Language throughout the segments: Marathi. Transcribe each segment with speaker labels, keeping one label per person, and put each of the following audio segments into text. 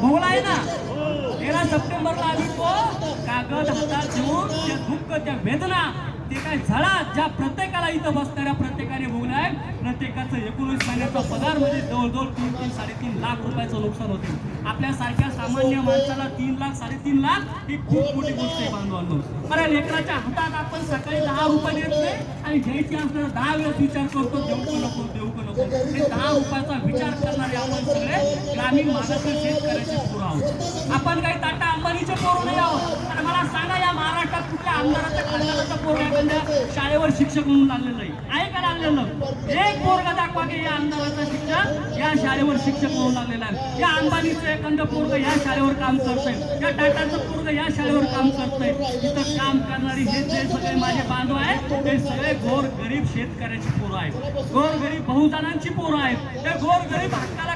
Speaker 1: भोवला आहे ना? तेरा सप्टेंबरला आम्ही तो कागद हातात घेऊन त्या दुःख त्या वेदना ते काय झाला? ज्या प्रत्येकाला इथं बसणाऱ्या प्रत्येकाने भोगलाय प्रत्येकाचं एकोणीस महिन्याचा पगार म्हणजे जवळजवळ तीन तीन साडेतीन लाख रुपयाचं नुकसान होते. आपल्यासारख्या सामान्य माणसाला तीन लाख साडेतीन लाख ही खूप मोठी गोष्ट आहे बांधवांनो. अरे लेकराच्या हातात आपण सकाळी दहा रुपये देत नाही आणि घ्यायची असणार दहा वेळेस विचार करतो देऊ का नको देऊ का नको. हे दहा रुपयाचा विचार करणारे आपण सगळे आम्ही शेतकऱ्याचे पोरं आहोत. आपण काही टाटा अंबानीचे पोरं नाही आहोत. तर मला सांगा या महाराष्ट्रात कुठल्या आमदाराचं खासदाराचं पोरं एखाद्या शाळेवर शिक्षक म्हणून लागलेलं नाही आहे का लागलेलं? एक पोरगा दाखवा की या आमदाराचा शिक्षक या शाळेवर शिक्षक म्हणून लागलेला आहे. या अंबानीचं एखादं पोरग या शाळेवर काम करतंय. या टाटाचं पोरग या शाळेवर काम करतंय. इथं काम करणारी हे जे सगळे माझे बांधव आहेत ते सगळे गोर गरीब शेतकऱ्याची पोरं आहेत. गोर गरीब बहुजनांची पोरं आहेत. त्या गोर गरीब हक्काला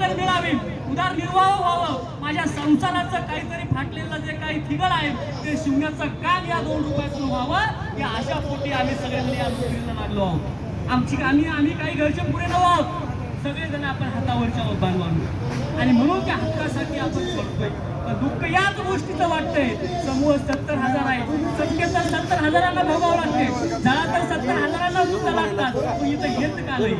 Speaker 1: काहीतरी मिळावी. उदारनिर्वाह व्हावं. माझ्या संसाराचं काहीतरी फाटलेलं जे काही थिगड आहे ते शिवण्याचं काम या दोन रुपयातून व्हावं. या अशा पोटी आम्ही सगळ्यांनी या नोकरीला लागलो आहोत. आमची आम्ही आम्ही काही घरचे पुरे नव आहोत सगळेजण आपण हातावरच्या आहोत बांधवांनो आणि म्हणून त्या हक्कासाठी आपण सोडतोय. पण दुःख याच गोष्टीचं वाटतंय. समूह सत्तर हजार आहे. संख्येत सत्तर हजारांना भोगावं लागते झाला हजारांना लागतात. पण इथं येत का नाही?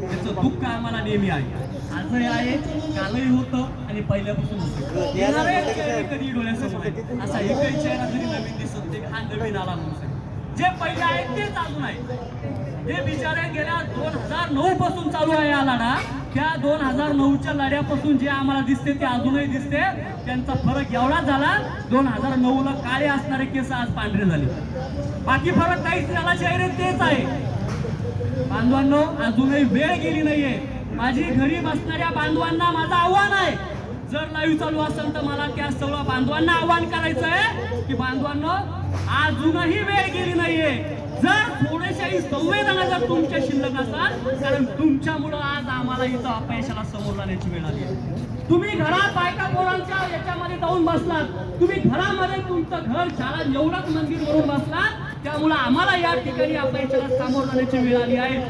Speaker 1: त्याचं दुःख आम्हाला नेहमी आहे. आजही आहे कालही होतं आणि पहिल्यापासून होतं. कधी डोळ्यासमोर आहे? असा एकही चेहरा जरी नवीन दिसत नाही हा नवीन आला म्हणून जे पहिले आहेत तेच अजून आहे जे बिचारे गेल्या दोन हजार नऊ पासून चालू आहे हा लढा त्या दोन हजार नऊच्या लढ्यापासून जे आम्हाला दिसते ते अजूनही दिसते. त्यांचा फरक एवढा झाला दोन हजार नऊ ला काळे असणारे केस आज पांढरे झाले. बाकी फरक काहीच त्याला चेहरे तेच आहे. बांधवांनो अजूनही वेळ गेली नाहीये. माझी घरी बसणाऱ्या बांधवांना माझं आव्हान आहे. जर लाईव्ह चालू असेल तर मला त्या सर्व बांधवांना आव्हान करायचं आहे की बांधवांनो अजूनही वेळ गेली नाहीये. जर थोड्याशाही संवेदना जर तुमच्या शिल्लक असाल कारण तुमच्यामुळं आज आम्हाला इथं अपयशाला समोर जाण्याची वेळ आली आहे. तुम्ही घरात बायका पोरांच्या याच्यामध्ये जाऊन बसलात. तुम्ही घरामध्ये तुमचं घर शाळा एवढंच मंदिर करून बसलात. त्यामुळे आम्हाला या ठिकाणी अपयशाला सामोर जाण्याची वेळ आली आहे.